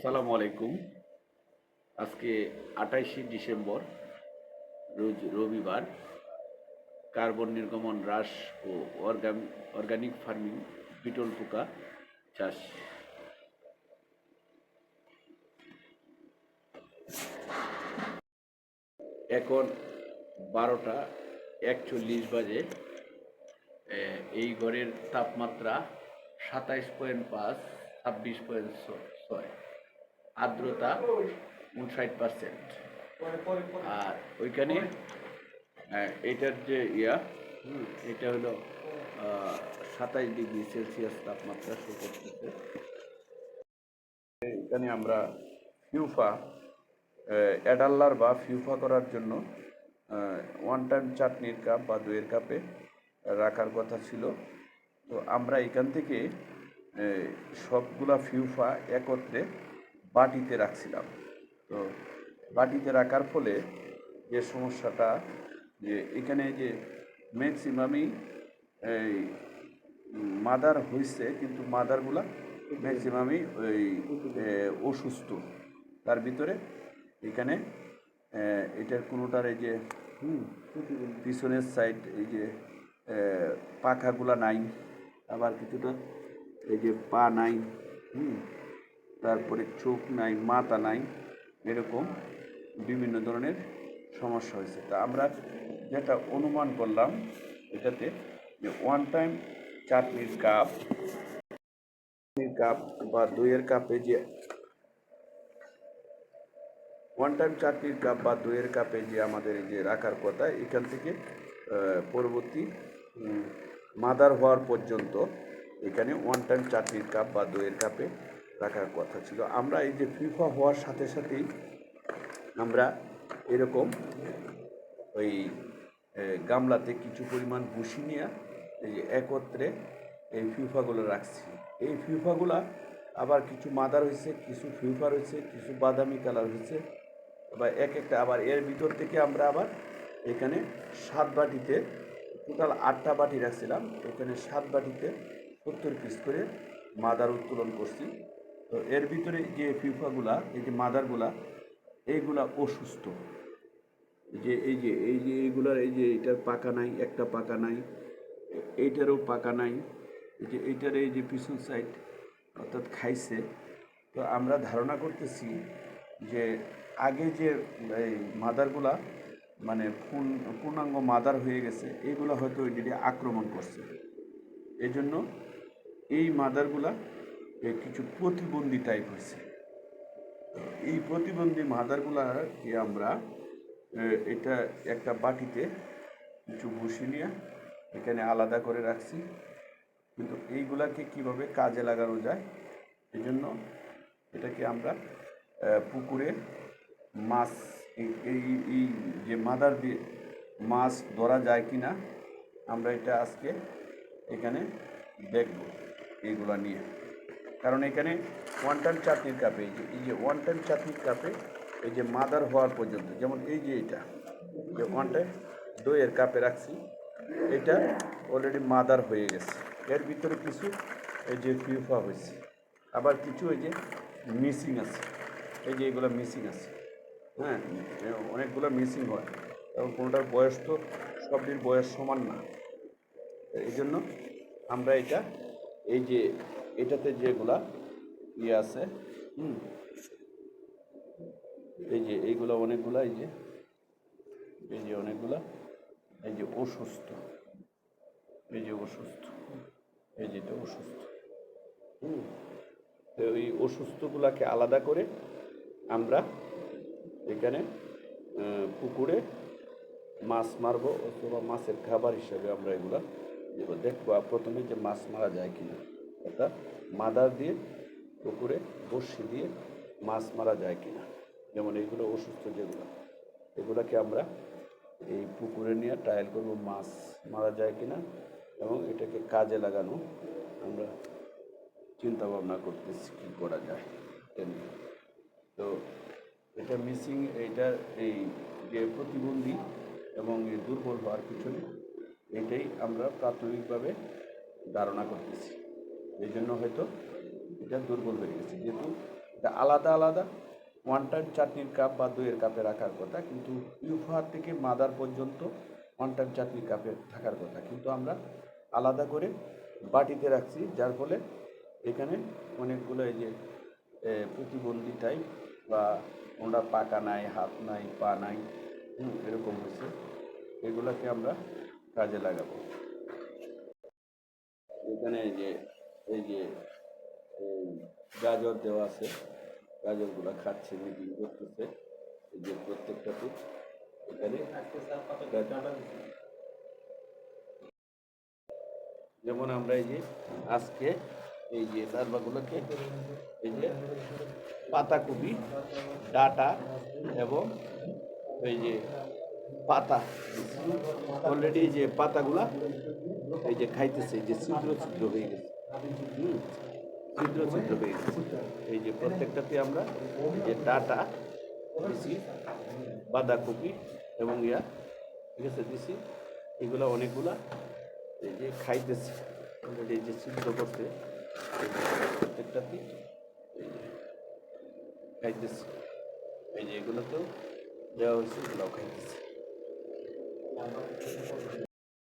আসসালামু আলাইকুম। আজকে আঠাইশে ডিসেম্বর, রোজ রবিবার। কার্বন নির্গমন হ্রাস ও অর্গান অর্গানিক ফার্মিং বিটল পোকা চাষ। এখন বারোটা একচল্লিশ বাজে। এই ঘরের তাপমাত্রা সাতাইশ পয়েন্ট পাঁচ, ছাব্বিশ পয়েন্ট ছয়। আর্দ্রতা উনষাট পার্সেন্ট আর ওইখানে এটার যে ইয়া এটা হলো সাতাইশ ডিগ্রি সেলসিয়াস তাপমাত্রা শো করতেছে। এখানে আমরা ফিউফা অ্যাডাল্লার বা ফিউফা করার জন্য ওয়ান টাইম চাটনির কাপ বা দইয়ের কাপে রাখার কথা ছিল। তো আমরা এখান থেকে সবগুলা ফিউফা একত্রে বাটিতে রাখছিলাম। তো বাটিতে রাখার ফলে যে সমস্যাটা, যে এখানে যে ম্যাক্সিমামই এই মাদার হয়েছে কিন্তু মাদারগুলা ম্যাক্সিমামই ওই অসুস্থ। তার ভিতরে এখানে এটার কোনোটার এই যে পিছনের সাইড এই যে পাখাগুলা নাই, আবার কিছুটা এই যে পা নাই, হুম তারপরে চোখ নাই, মাথা নাই, এরকম বিভিন্ন ধরনের সমস্যা হয়েছে। তা আমরা যেটা অনুমান করলাম এটাতে যে ওয়ান টাইম চাটনির কাপ কাপ বা দইয়ের কাপে যে ওয়ান টাইম চাটনির কাপ বা দইয়ের কাপে যে আমাদের যে রাখার কথা, এখান থেকে পরবর্তী মাদার হওয়ার পর্যন্ত এখানে ওয়ান টাইম চাটনির কাপ বা দইয়ের কাপে রাখার কথা ছিল। আমরা এই যে ফিফা হওয়ার সাথে সাথেই আমরা এরকম ওই গামলাতে কিছু পরিমাণ ভুসি নিয়ে এই একত্রে এই ফিউফাগুলো রাখছি। এই ফিউফাগুলা আবার কিছু মাদার হয়েছে, কিছু ফিউফার হয়েছে কিছু বাদামি কালার হয়েছে। বা এক একটা আবার এর ভিতর থেকে আমরা আবার এখানে সাত বাটিতে টোটাল আটটা বাটি রাখছিলাম। এখানে সাত বাটিতে সত্তর পিস করে মাদার উত্তোলন করছি। তো এর ভিতরে যে ফিউফাগুলা এই যে মাদারগুলা এইগুলা অসুস্থ। যে, এই যে এই যে এইগুলার, এই যে এইটার পাকা নাই, একটা পাকা নাই, এইটারও পাকা নাই, এই যে এইটার এই যে পিছন সাইড অর্থাৎ খাইছে। তো আমরা ধারণা করতেছি যে আগে যে, এই মাদারগুলা মানে পূর্ণ, পূর্ণাঙ্গ মাদার হয়ে গেছে, এইগুলা হয়তো ওই আক্রমণ করছে। এই জন্য এই মাদারগুলা কিছু প্রতিবন্ধী টাইপ হয়েছে। এই প্রতিবন্ধী মাদারগুলাকে আমরা এটা একটা বাটিতে কিছু ভুসি নিয়ে এখানে আলাদা করে রাখছি। কিন্তু এইগুলাকে কীভাবে কাজে লাগানো যায় এই জন্য এটাকে আমরা পুকুরে মাছ, এই- এই যে মাদার দিয়ে মাছ ধরা যায় কি না আমরা এটা আজকে এখানে দেখব এইগুলা নিয়ে। কারণ এখানে ওয়ান টাইম চাটনির কাপে এই যে এই যে ওয়ান টাইম চাটনির কাপে এই যে মাদার হওয়ার পর্যন্ত, যেমন এই যে এটা, যে ওয়ান টাইম দইয়ের কাপে রাখছি, এটা অলরেডি মাদার হয়ে গেছে। এর ভিতরে কিছু এই যে ফিউফা হয়েছে। আবার কিছু এই যে মিসিং আছে। এই যে এগুলো মিসিং আছে। হ্যাঁ অনেকগুলো মিসিং হয়। এবং কোনোটার বয়স তো সবটির বয়স সমান না। এই জন্য আমরা এটা, এই যে এটাতে যেগুলা ইয়ে আছে, হুম, এই যে এইগুলা অনেকগুলা, এই যে এই যে অনেকগুলা, এই যে অসুস্থ, এই যে অসুস্থ, এই যে এটা অসুস্থ, হুম, তো এই অসুস্থগুলাকে আলাদা করে আমরা এখানে পুকুরে মাছ মারবো অথবা মাছের খাবার হিসাবে আমরা এগুলা দেখব। প্রথমে যে মাছ মারা যায় কিনা। অর্থাৎ মাদার দিয়ে, পুকুরে বড়শি দিয়ে মাছ মারা যায় কিনা। যেমন এইগুলো অসুস্থ যেগুলো, এগুলোকে আমরা এই পুকুরে নিয়ে ট্রায়াল করব মাছ মারা যায় কিনা এবং এটাকে কাজে লাগানো আমরা চিন্তা ভাবনা করতেছি কী করা যায় তো এটা মিসিং এইটা এই যে প্রতিবন্ধী এবং এই দুর্বল হওয়ার পিছনে এটাই আমরা প্রাথমিকভাবে ধারণা করতেছি। এই জন্য হয়তো এটা দুর্বল হয়ে গেছে। যেহেতু এটা আলাদা আলাদা ওয়ান টাইম চাটনির কাপ বা দইয়ের কাপে রাখার কথা, কিন্তু ইউফার থেকে মাদার পর্যন্ত ওয়ান টাইম চাটনির কাপে থাকার কথা। কিন্তু আমরা আলাদা করে বাটিতে রাখছি, যার ফলে এখানে অনেকগুলো এই যে প্রতিবন্ধী টাইপ বা ওনারা পাকা নাই, হাত নাই, পা নাই এরকম হয়েছে। এগুলোকে আমরা কাজে লাগাবো। এখানে যে এই যে, এই গাজর দেওয়া আছে, গাজরগুলো খাচ্ছে মিটিং করতেছে, এই যে প্রত্যেকটাতে এখানে যেমন আমরা এই যে আজকে এই যে লার্ভাগুলোকে এই যে পাতাকপি, ডাটা এবং এই যে পাতা অলরেডি যে পাতাগুলা এই যে খাইতেছে যে ছিদ্র ছিদ্র হয়ে গেছে। ছিদ্র ছিদ্র হয়ে গেছে এই যে প্রত্যেকটাতে আমরা যে ডাটা দিছি, বাঁধাকপি এবং ইয়া, ঠিক আছে, দিছি। এগুলা অনেকগুলা এই যে খাইতেছে। অলরেডি এই যে ছিদ্র করতে প্রত্যেকটাতে খাইতেছে। এই যে এগুলোতেও দেওয়া হয়েছে, এগুলোও খাইতেছে।